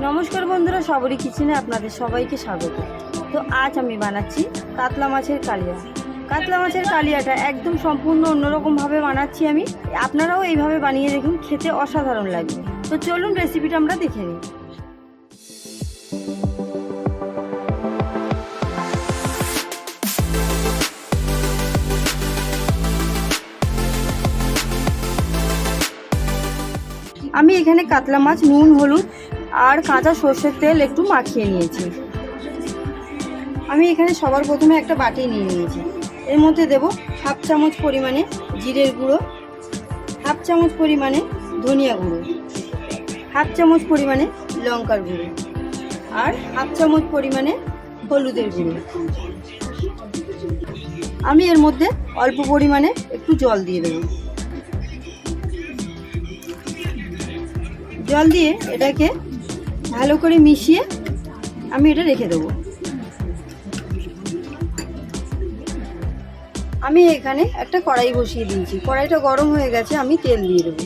নমস্কার বন্ধুরা সবরই কিচেনে আপনাদের সবাইকে স্বাগত। তো আজ আমি বানাচ্ছি কাতলা মাছের কালিয়া। কাতলা মাছের কালিয়াটা একদম সম্পূর্ণ অন্যরকমভাবে বানাচ্ছি আমি। আপনারাও এইভাবে বানিয়ে দেখুন, খেতে অসাধারণ লাগবে তো চলুন রেসিপিটা আমরা দেখে নিই। আমি এখানে কাতলা মাছ, নুন, হলুদ আর কাঁচা সর্ষের তেল একটু মাখিয়ে নিয়েছি। আমি এখানে সবার প্রথমে একটা বাটি নিয়ে নিয়েছি। এর মধ্যে দেব হাফ চামচ পরিমাণে জিরের গুঁড়ো, হাফ চামচ পরিমাণে ধনিয়া গুঁড়ো, হাফ চামচ পরিমাণে লঙ্কার গুঁড়ো আর হাফ চামচ পরিমাণে হলুদের গুঁড়ো। আমি এর মধ্যে অল্প পরিমাণে একটু জল দিয়ে দেবো। জল দিয়ে এটাকে ভালো করে মিশিয়ে আমি এটা রেখে দেবো। আমি এখানে একটা কড়াই বসিয়ে দিয়েছি। কড়াইটা গরম হয়ে গেছে, আমি তেল দিয়ে দেবো।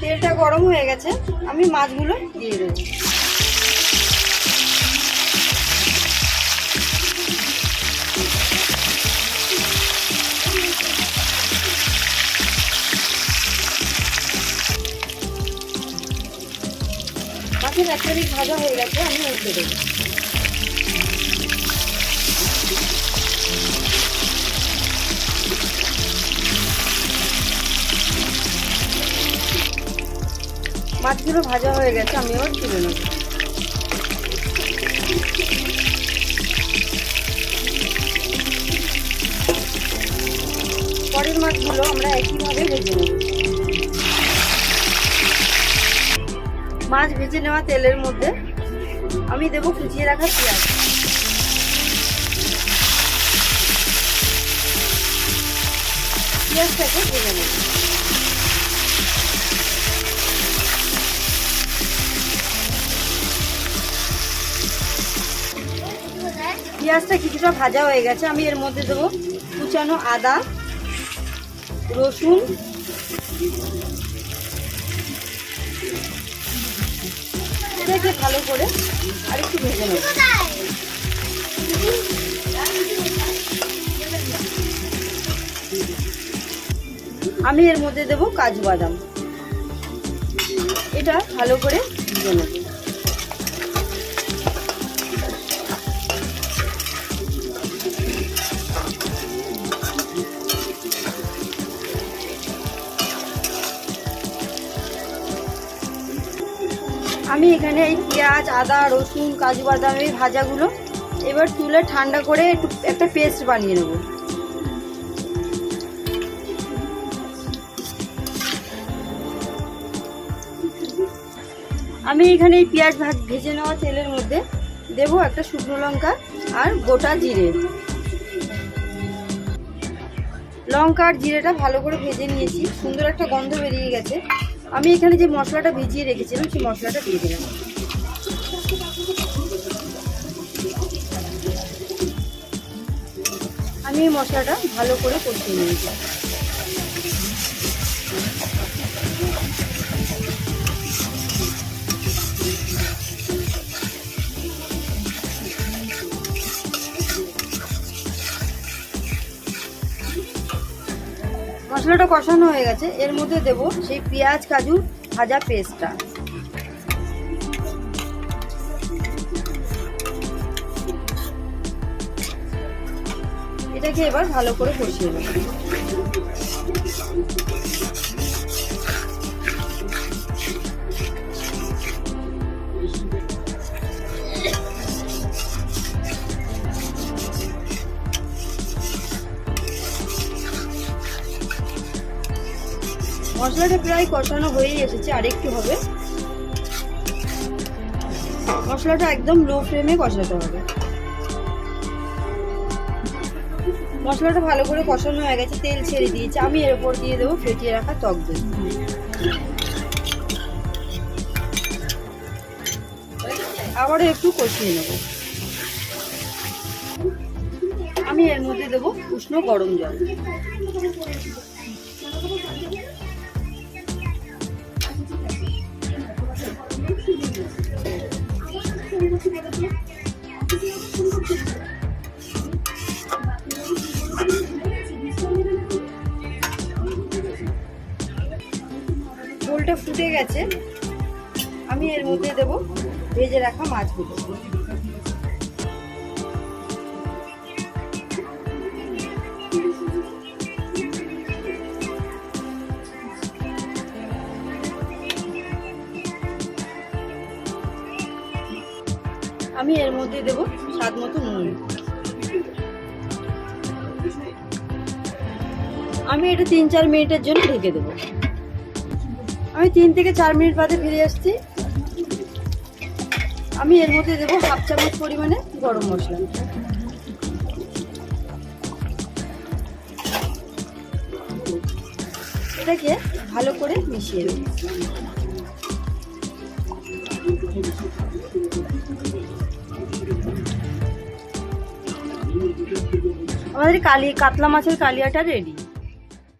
তেলটা গরম হয়ে গেছে, আমি মাছগুলো দিয়ে দেবো। একটা ভাজা হয়ে গেছে, আমি উঠে দেবো। মাছগুলো ভাজা হয়ে গেছে, আমি ওর তুলে নেব। পরের মাছগুলো আমরা একইভাবে ভেজে নেব। মাছ ভেজে নেওয়া তেলের মধ্যে আমি দেব কুচিয়ে রাখা পেঁয়াজ। পেঁয়াজটাকে ভেজে নেব। পেঁয়াজটা কিছুটা ভাজা হয়ে গেছে, আমি এর মধ্যে দেবো কুচানো আদা, রসুন এটাকে ভালো করে আর একটু ভেজে নেব। আমি এর মধ্যে দেব কাজু বাদাম। এটা ভালো করে ভেজে নেব। আমি এখানে এই পেঁয়াজ, আদা, রসুন, কাজু বাদাম এই ভাজাগুলো এবার তুলে ঠান্ডা করে একটু একটা পেস্ট বানিয়ে নেব। আমি এখানে এই পেঁয়াজ ভাজ, ভেজে নেওয়া তেলের মধ্যে দেব একটা শুকনো লঙ্কা আর গোটা জিরে। লঙ্কা আর জিরেটা ভালো করে ভেজে নিয়েছি, সুন্দর একটা গন্ধ বেরিয়ে গেছে। আমি এখানে যে মশলাটা ভিজিয়ে রেখেছিলাম, সেই মশলাটা দিয়ে দিলাম। আমি এই মশলাটা ভালো করে কষিয়ে নিয়েছি। মশলাটা কষানো হয়ে গেছে। এর মধ্যে দেব সেই পেঁয়াজ, কাজু, ভাজা পেস্টটা। এটাকে এবার ভালো করে কষিয়ে নেব। মশলাটা প্রায় কষানো হয়েই এসেছে, আরেকটু হবে। মশলাটা একদম লো ফ্লেমে কষাতে হবে। মশলাটা ভালো করে কষানো হয়ে গেছে, তেল ছেড়ে দিয়েছে। আমি এর উপর দিয়ে দেবো ফেটিয়ে রাখা টক দই। আবারও একটু কষিয়ে নেব। আমি এর মধ্যে দেবো উষ্ণ গরম জল। ঝোলটা ফুটে গেছে। আমি এর মধ্যে দেবো। ভেজে রাখা মাছগুলো। আমি এর মধ্যে দেব স্বাদ মতো নুন। আমি এটা তিন চার মিনিটের জন্য ঢেকে দেবো। আমি তিন থেকে চার মিনিট বাদে ফিরে আসছি। আমি এর মধ্যে দেবো হাফ চামচ পরিমাণে গরম মশলা। এটাকে ভালো করে মিশিয়ে দেবো আমাদের কালি কাতলা মাছের কালিয়াটা রেডি